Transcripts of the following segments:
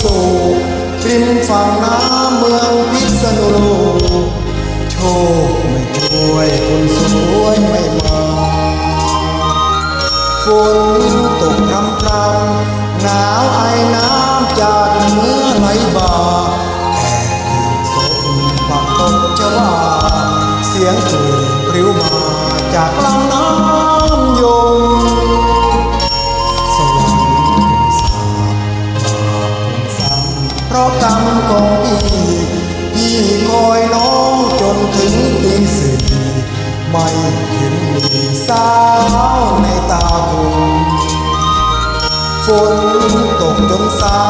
สีสูริมฝั่งน้ำเมืองพิษณุโลกโชคไม่ช่วยคนสวยไม่มาฝนตกพรำพรำหนาวไอน้ำจากเหนื้อไหลบ่าแอบยินสมปักตกจะว่า เสียงเพลงปริ้วมาจากลำน้ำ เพราะกรรมของพี่พี่คอยน้องจนถึงตีสี่ไม่เห็นมีสาวในตาผมฝนตกจนซา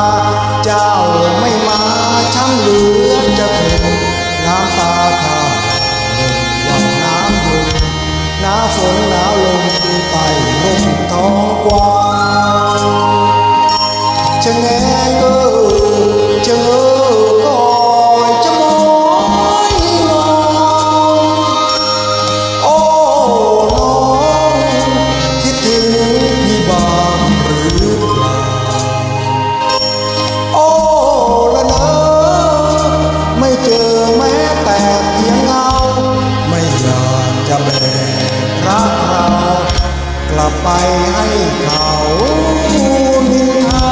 เจ้าไม่มาช้ำเหลือจะคงน้ำตาข้าหนึ่งวังน้ำบุญหน้าฝนหนาวลมไต่ลมท้องกว้าง ไปให้เขานินทา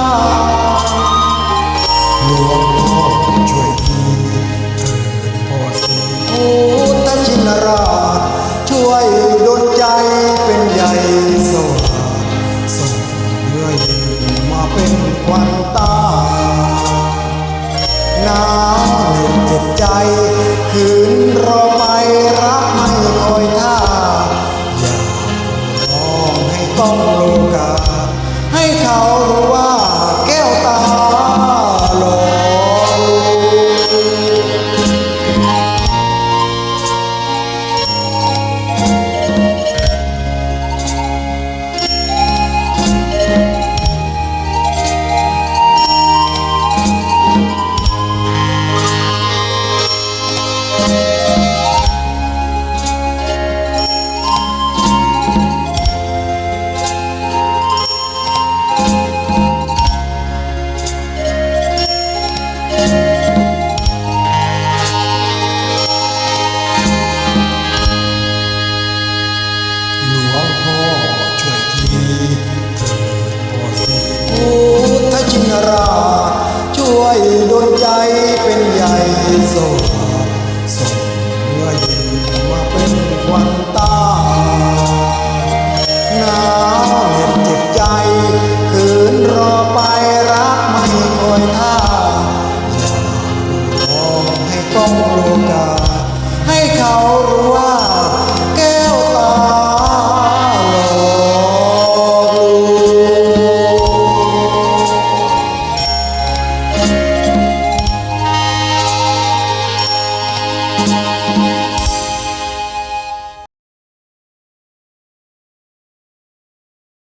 หลวงพ่อช่วยทีเถิดพ่อสีพุทธชินราชช่วยดลใจเป็นใหญ่สว่างส่งเนื้อเย็นมาเป็นควันตาหนาวเหน็บเจ็บใจคืน เขารู้ โซ่ส่งเมื่อเย็นมาเป็นวันตาหนาวเหน็บเจ็บใจ คืนรอไปรักไม่คอยท่าอย่าร้องให้ต้องโลกา ให้เขารู้